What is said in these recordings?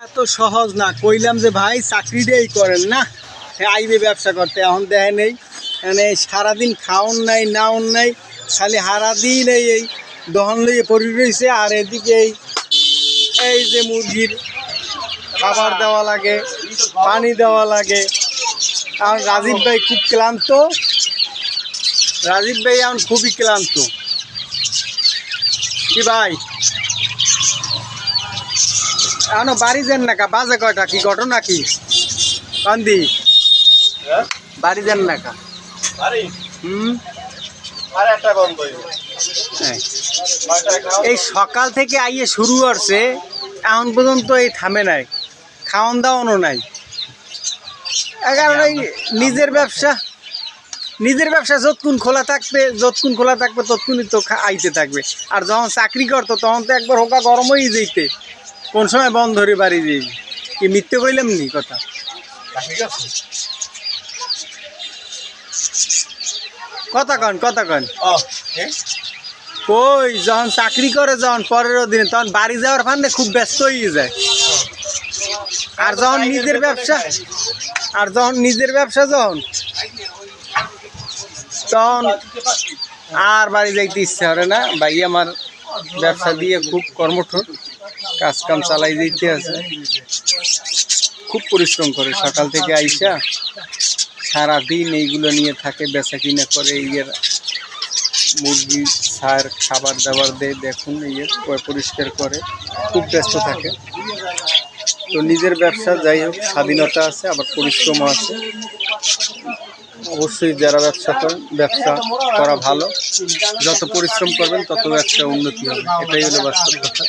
এত সহজ না। কইলাম যে ভাই চাকরিটাই করেন না। আইবে ব্যবসা করতে, এখন দেখে নেই মানে সারাদিন খাওন নাই, নাওন নাই, খালি সারাদিন এই এই দহন লইয়ে পড়ে রয়েছে আর এদিকে এই এই যে মুরগির খাবার দেওয়া লাগে, পানি দেওয়া লাগে। আর রাজীব ভাই খুব ক্লান্ত। রাজীব ভাই এখন খুবই ক্লান্ত। কি ভাই? এখনও বাড়ি যান না বাজে কয়টা কি ঘটনা কি? কান্দি। হ্যাঁ? বাড়ি যান না হুম। হ্যাঁ। এই সকাল থেকে আইয়ে শুরু করছে এখন পর্যন্ত এই থামে নাই খাওয়ান দাওয়ানো নাই। কারণ এই নিজের ব্যবসা নিজের ব্যবসা যতক্ষণ খোলা থাকবে যতক্ষণ খোলা থাকবে ততক্ষণই তো আইতে থাকবে। আর যখন চাকরি করতো তখন তো একবার হোকা গরম হয়ে যেতে কোন সময় বন্ধ ধরে বাড়ি যাই কি মিথ্যে কইলাম নি কথা? কথা কন কথা কন? কই যখন চাকরি করে যখন পরের দিনে তখন বাড়ি যাওয়ার ফান্ডে খুব ব্যস্ত হয়ে যায়। আর যখন নিজের ব্যবসা আর যখন নিজের ব্যবসা যখন তখন আর বাড়ি যাইতে ইচ্ছা করে না। ভাই আমার ব্যবসা দিয়ে খুব কর্মঠ কাজ কাম চালাই দিতে আছে। খুব পরিশ্রম করে, সকাল থেকে আইসা সারাদিন এইগুলো নিয়ে থাকে বেচা কিনা করে ইয়ের মুরগি, সার, খাবার দাবার দেয়, দেখুন ইয়ে পরিষ্কার করে, খুব ব্যস্ত থাকে। তো নিজের ব্যবসা যাই হোক, স্বাধীনতা আছে, আবার পরিশ্রম আছে। অবশ্যই যারা ব্যবসা করেন, ব্যবসা করা ভালো। যত পরিশ্রম করবেন, তত ব্যবসা উন্নতি হবে। এটাই হলো বাস্তব কথা।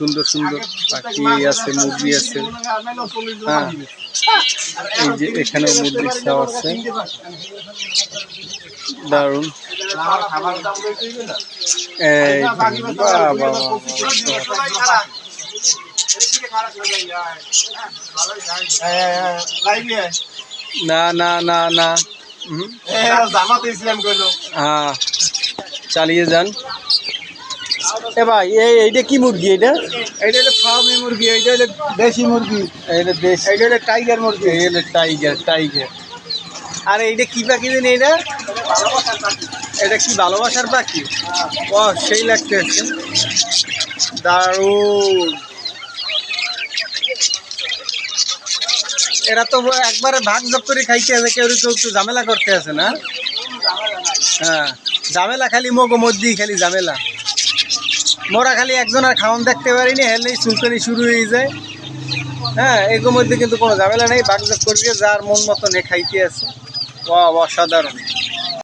সুন্দর সুন্দর পাখি আছে মুরগি আছে। হ্যাঁ এই যে এখানে মুরগির ছাও আছে। দারুণ। এই লাইভে আয়। না না না না। হ্যাঁ চালিয়ে যান। এ ভাই এই এইটা কি মুরগি এটা এইটা হলো ফার্মি মুরগি এইটা হলো দেশি মুরগি। এটা দেশ। এইটা হলো টাইগার মুরগি। এই হলো টাইগার টাইগার। আর এইটা কি পাখি দেন এটা? এটা কি ভালোবাসার পাখি? ও সেই লাগতে আছে। দারুণ। এরা তো একবারে ভাগ যোগ করে খাইতে আছে কেউ কেউ একটু ঝামেলা করতে আছে না? হ্যাঁ ঝামেলা খালি মগো মধ্যেই খালি ঝামেলা। মোরা খালি একজন আর খাওয়ান দেখতে পারিনি, হেলেই চুলকানি শুরু হয়ে যায়। হ্যাঁ এগুলোর মধ্যে কিন্তু কোনো ঝামেলা নেই বাগজাগ করবি, যার মন মতন এ খাইতে আছে। অসাধারণ।